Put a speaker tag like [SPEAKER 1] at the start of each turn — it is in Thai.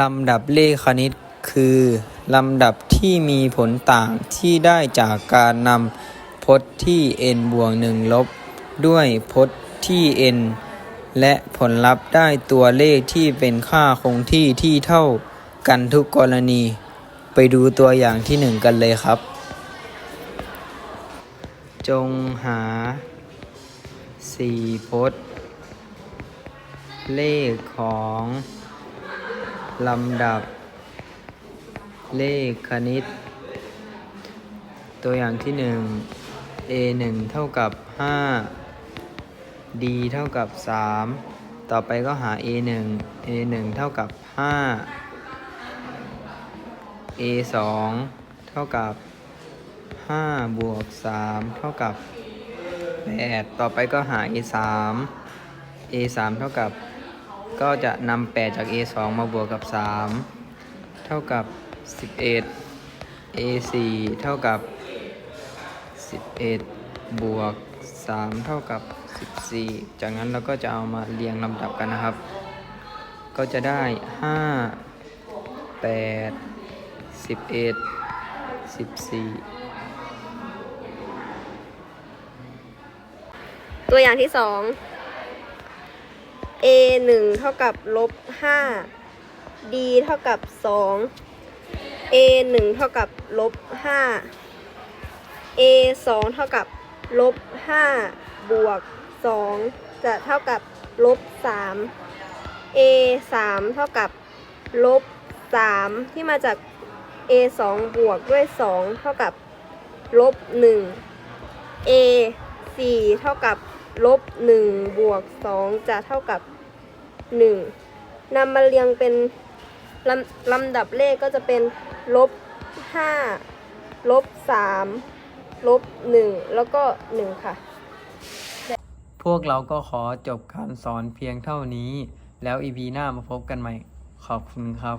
[SPEAKER 1] ลำดับเลขคณิตคือ ลำดับที่มีผลต่างที่ได้จากการนำพจน์ที่ n บวก1ลบ ด้วยพจน์ที่ n และผลลัพธ์ได้ตัวเลขที่เป็นค่าคงที่ที่เท่ากันทุกกรณี ไปดูตัวอย่างที่หนึ่งกันเลยครับ จงหาสี่พจน์ เลขของ ลำดับ เลขคณิต ตัวอย่างที่หนึ่ง a 1เท่ากับ 5 d เท่ากับ 3 ต่อไปก็หา a 1 a 1เท่ากับ 5 a 2เท่ากับ 5 บวก 3 เท่ากับ 8 ต่อไปก็หา a 3 a 3เท่ากับ ก็จะนำ8จาก a 2 มาบวกกับ 3 เท่ากับ 11 a 4 เท่ากับ 11 บวก 3 เท่ากับ 14 จากนั้นเราก็จะเอามาเรียงลำดับกันนะครับ ก็จะได้ 5 8 11 14
[SPEAKER 2] ตัวอย่างที่สอง a หนึ่งเท่ากับลบห้า d เท่ากับสอง a หนึ่งเท่ากับลบห้า a สองเท่ากับลบห้าบวกสองจะเท่ากับลบสาม a สามเท่ากับลบสามที่มาจาก a สองบวกด้วยสองเท่ากับลบหนึ่ง a สี่เท่ากับ ลบหนึ่งบวกสองจะเท่ากับหนึ่งนำมาเรียงเป็นลำลำดับเลขก็จะเป็นลบห้าลบสามลบหนึ่งแล้วก็หนึ่งค่ะ
[SPEAKER 1] พวกเราก็ขอจบการสอนเพียงเท่านี้ แล้วอีพีหน้ามาพบกันใหม่ ขอบคุณครับ